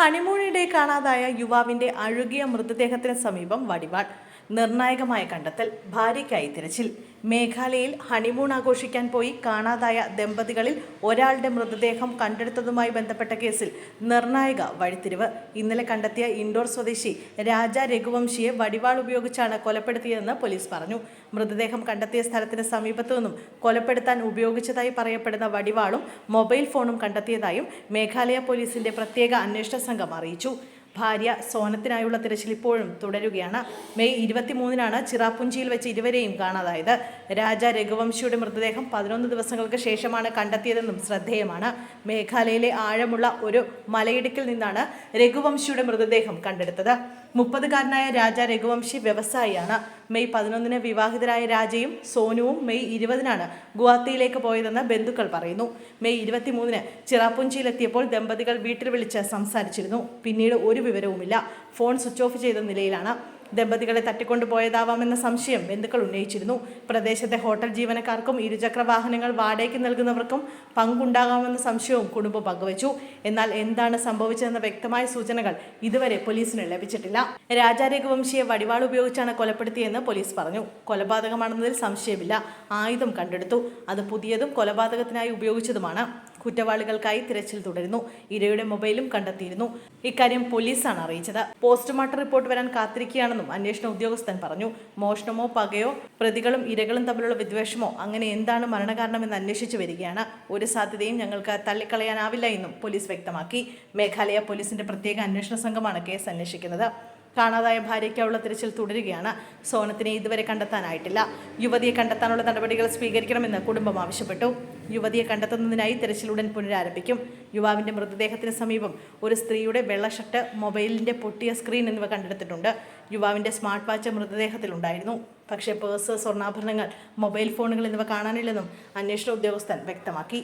ഹണിമൂണിടെ കാണാതായ യുവാവിന്റെ അഴുകിയ മൃതദേഹത്തിന് സമീപം വടിവാൾ. നിർണായകമായ കണ്ടെത്തൽ ഭാര്യയ്ക്കായി തിരച്ചിൽ. മേഘാലയയിൽ ഹണിമൂൺ ആഘോഷിക്കാൻ പോയി കാണാതായ ദമ്പതികളിൽ ഒരാളുടെ മൃതദേഹം കണ്ടെടുത്തതുമായി ബന്ധപ്പെട്ട കേസിൽ നിർണായക വഴിത്തിരിവ്. ഇന്നലെ കണ്ടെത്തിയ ഇൻഡോർ സ്വദേശി രാജ രഘുവംശിയെ വടിവാൾ ഉപയോഗിച്ചാണ് കൊലപ്പെടുത്തിയതെന്ന് പോലീസ് പറഞ്ഞു. മൃതദേഹം കണ്ടെത്തിയ സ്ഥലത്തിന് സമീപത്തു നിന്നും കൊലപ്പെടുത്താൻ ഉപയോഗിച്ചതായി പറയപ്പെടുന്ന വടിവാളും മൊബൈൽ ഫോണും കണ്ടെത്തിയതായും മേഘാലയ പോലീസിന്റെ പ്രത്യേക അന്വേഷണ സംഘം അറിയിച്ചു. ഭാര്യ സോനത്തിനായുള്ള തിരച്ചിൽ ഇപ്പോഴും തുടരുകയാണ്. മെയ് ഇരുപത്തിമൂന്നിനാണ് ചിറാപ്പുഞ്ചിയിൽ വെച്ച് ഇരുവരെയും കാണാതായത്. രാജ രഘുവംശിയുടെ മൃതദേഹം പതിനൊന്ന് ദിവസങ്ങൾക്ക് ശേഷമാണ് കണ്ടെത്തിയതെന്നും ശ്രദ്ധേയമാണ്. മേഘാലയയിലെ ആഴമുള്ള ഒരു മലയിടുക്കിൽ നിന്നാണ് രഘുവംശിയുടെ മൃതദേഹം കണ്ടെടുത്തത്. മുപ്പതുകാരനായ രാജ രഘുവംശി വ്യവസായിയാണ്. മെയ് പതിനൊന്നിന് വിവാഹിതരായ രാജയും സോനുവും മെയ് ഇരുപതിനാണ് ഗുവാഹത്തിയിലേക്ക് പോയതെന്ന് ബന്ധുക്കൾ പറയുന്നു. മെയ് ഇരുപത്തിമൂന്നിന് ചിറാപ്പുഞ്ചിയിലെത്തിയപ്പോൾ ദമ്പതികൾ വീട്ടിൽ വിളിച്ച് സംസാരിച്ചിരുന്നു. പിന്നീട് ഒരു വിവരവുമില്ല. ഫോൺ സ്വിച്ച് ഓഫ് ചെയ്ത നിലയിലാണ് ദമ്പതികളെ തട്ടിക്കൊണ്ടുപോയതാവാമെന്ന സംശയം ബന്ധുക്കൾ ഉന്നയിച്ചിരുന്നു. പ്രദേശത്തെ ഹോട്ടൽ ജീവനക്കാർക്കും ഇരുചക്ര വാഹനങ്ങൾ വാടകയ്ക്ക് നൽകുന്നവർക്കും പങ്കുണ്ടാകാമെന്ന സംശയവും കുടുംബം പങ്കുവച്ചു. എന്നാൽ എന്താണ് സംഭവിച്ചതെന്ന വ്യക്തമായ സൂചനകൾ ഇതുവരെ പോലീസിന് ലഭിച്ചിട്ടില്ല. രാജാരേഖവംശിയെ വടിവാൾ ഉപയോഗിച്ചാണ് കൊലപ്പെടുത്തിയെന്ന് പോലീസ് പറഞ്ഞു. കൊലപാതകമാണെന്നതിൽ സംശയമില്ല. ആയുധം കണ്ടെടുത്തു. അത് പുതിയതും കൊലപാതകത്തിനായി ഉപയോഗിച്ചതുമാണ്. കുറ്റവാളികൾക്കായി തിരച്ചിൽ തുടരുന്നു. ഇരയുടെ മൊബൈലും കണ്ടെത്തിയിരുന്നു. ഇക്കാര്യം പോലീസാണ് അറിയിച്ചത്. പോസ്റ്റ്മോർട്ടം റിപ്പോർട്ട് വരാൻ കാത്തിരിക്കുകയാണെന്നും അന്വേഷണ ഉദ്യോഗസ്ഥൻ പറഞ്ഞു. മോഷണമോ പകയോ പ്രതികളും ഇരകളും തമ്മിലുള്ള വിദ്വേഷമോ അങ്ങനെ എന്താണ് മരണകാരണമെന്ന് അന്വേഷിച്ചു വരികയാണ്. ഒരു സാധ്യതയും ഞങ്ങൾക്ക് തള്ളിക്കളയാനാവില്ല എന്നും പോലീസ് വ്യക്തമാക്കി. മേഘാലയ പോലീസിന്റെ പ്രത്യേക അന്വേഷണ സംഘമാണ് കേസ് അന്വേഷിക്കുന്നത്. കാണാതായ ഭാര്യയ്ക്കുള്ള തിരച്ചിൽ തുടരുകയാണ്. സോനത്തിനെ ഇതുവരെ കണ്ടെത്താനായിട്ടില്ല. യുവതിയെ കണ്ടെത്താനുള്ള നടപടികൾ സ്വീകരിക്കണമെന്ന് കുടുംബം ആവശ്യപ്പെട്ടു. യുവതിയെ കണ്ടെത്തുന്നതിനായി തെരച്ചിൽ ഉടൻ പുനരാരംഭിക്കും. യുവാവിന്റെ മൃതദേഹത്തിന് സമീപം ഒരു സ്ത്രീയുടെ വെള്ള ഷർട്ട് മൊബൈലിന്റെ പൊട്ടിയ സ്ക്രീൻ എന്നിവ കണ്ടെടുത്തിട്ടുണ്ട്. യുവാവിന്റെ സ്മാർട്ട് വാച്ച് മൃതദേഹത്തിലുണ്ടായിരുന്നു പക്ഷേ പേഴ്സ് സ്വർണാഭരണങ്ങൾ മൊബൈൽ ഫോണുകൾ എന്നിവ കാണാനില്ലെന്നും അന്വേഷണ ഉദ്യോഗസ്ഥൻ വ്യക്തമാക്കി.